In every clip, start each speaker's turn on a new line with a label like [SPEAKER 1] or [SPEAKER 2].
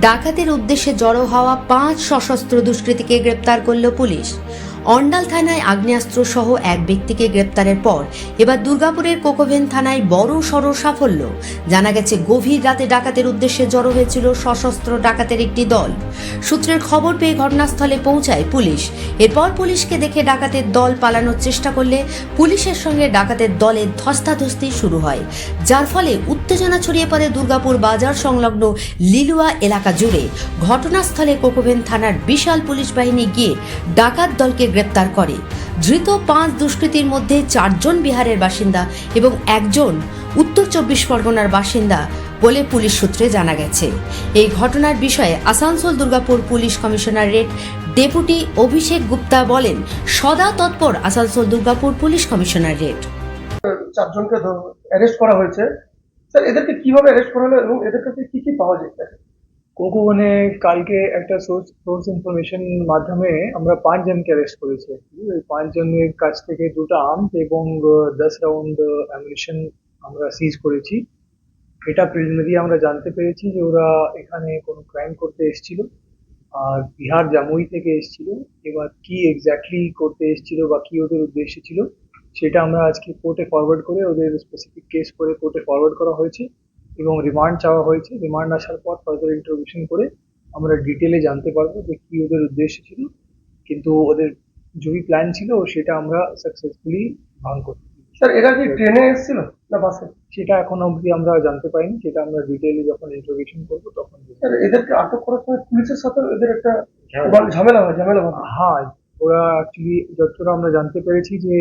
[SPEAKER 1] ডাকাতের উদ্দেশ্যে জড়ো হওয়া পাঁচ সশস্ত্র দুষ্কৃতীকে গ্রেপ্তার করল পুলিশ। অন্ডাল থানায় আগ্নেয়াস্ত্র সহ এক ব্যক্তিকে গ্রেপ্তারের পর এবার দুর্গাপুরের কোকোভেন থানায় বড় সড় সাফল্য। জানা গেছে, গভীর রাতে ডাকাতের উদ্দেশ্যে জড়ো হয়েছিল সশস্ত্র ডাকাতের একটি দল। সূত্রের খবর পেয়ে ঘটনাস্থলে পৌঁছায় পুলিশ। এরপর পুলিশকে দেখে ডাকাতের দল পালানোর চেষ্টা করলে পুলিশের সঙ্গে ডাকাতের দলের ধস্তাধস্তি শুরু হয়। যার ফলে উত্তেজনা ছড়িয়ে পড়ে দুর্গাপুর বাজার সংলগ্ন লিলুয়া এলাকা জুড়ে। ঘটনাস্থলে কোকোভেন থানার বিশাল পুলিশ বাহিনী গিয়ে ডাকাত দলকে গ্রেপ্তার করে। ধৃত পাঁচ দুষ্কৃতীর মধ্যে চারজন বিহারের বাসিন্দা এবং একজন উত্তর চব্বিশ পরগনার বাসিন্দা বলে পুলিশ সূত্রে জানা গেছে। এই ঘটনার বিষয়ে Asansol Durgapur police commissionerate deputy Abhishek Gupta বলেন, সদা তৎপর আসানসোল দুর্গাপুর পুলিশ কমিশনারেট
[SPEAKER 2] চারজনকে অ্যারেস্ট করা হয়েছে। স্যার, এদেরকে কীভাবে অ্যারেস্ট করা হলো এবং এদের কাছে কি কি পাওয়া যায়?
[SPEAKER 3] কোকোবনে কালকে একটা সোর্স সোর্স ইনফরমেশন মাধ্যমে আমরা পাঁচজনকে অ্যারেস্ট করেছি। ওই পাঁচজনের কাছ থেকে দুটো আর্মস এবং দশ রাউন্ড অ্যামিনেশন আমরা সিজ করেছি। এটা প্রিলিমিনারি আমরা জানতে পেরেছি যে ওরা এখানে কোনো ক্রাইম করতে এসেছিল। আর বিহার জামুই থেকে এসেছিল। এবার কি এক্স্যাক্টলি করতে এসেছিল বা কি ওদের উদ্দেশ্য ছিল, সেটা আমরা আজকে কোর্টে ফরওয়ার্ড করে ওদের স্পেসিফিক কেস করে কোর্টে ফরওয়ার্ড করা হয়েছে। এবং রিমান্ড চাওয়া হয়েছে। রিমান্ড আসার পর ফার্দার ইন্টারভিউশন করে আমরা ডিটেলে জানতে পারব যে কি ওদের উদ্দেশ্য ছিল। কিন্তু ওদের যদি প্ল্যান ছিল সেটা আমরা সাকসেসফুলি ভাঙ করতে।
[SPEAKER 2] স্যার এরা কি ট্রেনে এসেছিল না বাসে
[SPEAKER 3] সেটা এখন অবধি আমরা জানতে পারিনি সেটা আমরা ডিটেলে যখন ইন্টারভিউশন করব তখন
[SPEAKER 2] স্যার এদেরকে আটক করার সময় পুলিশের সাথে এদের একটা ঝামেলা হয় ঝামেলা হয়।
[SPEAKER 3] হ্যাঁ ওরা অ্যাকচুয়ালি যতটা আমরা জানতে পেরেছি যে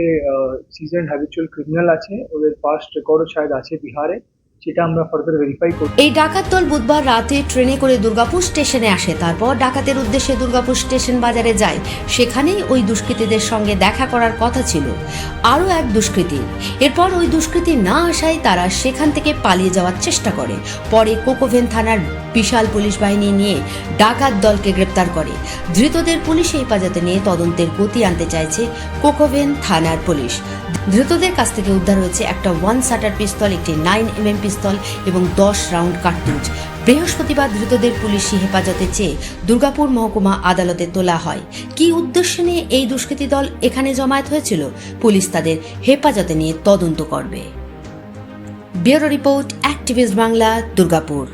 [SPEAKER 3] সিজন হ্যাবিচুয়াল ক্রিমিনাল আছে। ওদের পাস্ট রেকর্ডও শায়দ আছে বিহারে। সেটা আমরা ফার্দার ভেরিফাই
[SPEAKER 1] এই ডাকাত দল বুধবার রাতে ট্রেনে করে দুর্গাপুর স্টেশনে আসে। তারপর ডাকাতের উদ্দেশ্যে দুর্গাপুর স্টেশন বাজারে যায়। সেখানেই ওই দুষ্কৃতীদের সঙ্গে দেখা করার কথা ছিল। আরও এক এরপর ওই না আসায় তারা সেখান থেকে পালিয়ে যাওয়ার চেষ্টা করে। পরে কোকোভেন থানার বিশাল পুলিশ বাহিনী নিয়ে ডাকাত দলকে গ্রেপ্তার করে। ধৃতদের পুলিশ হেফাজতে নিয়ে তদন্তের গতি আনতে চাইছে কোকোভেন থানার পুলিশ। ধৃতদের কাছ থেকে উদ্ধার হয়েছে একটা ওয়ান শাটার পিস্তল একটি নাইন পিস্তল এবং দশ রাউন্ড কার্তুজ। বৃহস্পতিবার ধৃতদের পুলিশি হেফাজতে চেয়ে দুর্গাপুর মহকুমা আদালতে তোলা হয়। কি উদ্দেশ্য নিয়ে এই দুষ্কৃতী দল এখানে জমায়েত হয়েছিল? পুলিশ তাদের হেফাজতে নিয়ে তদন্ত করবে। Bureau report activist Bangla, Durgapur.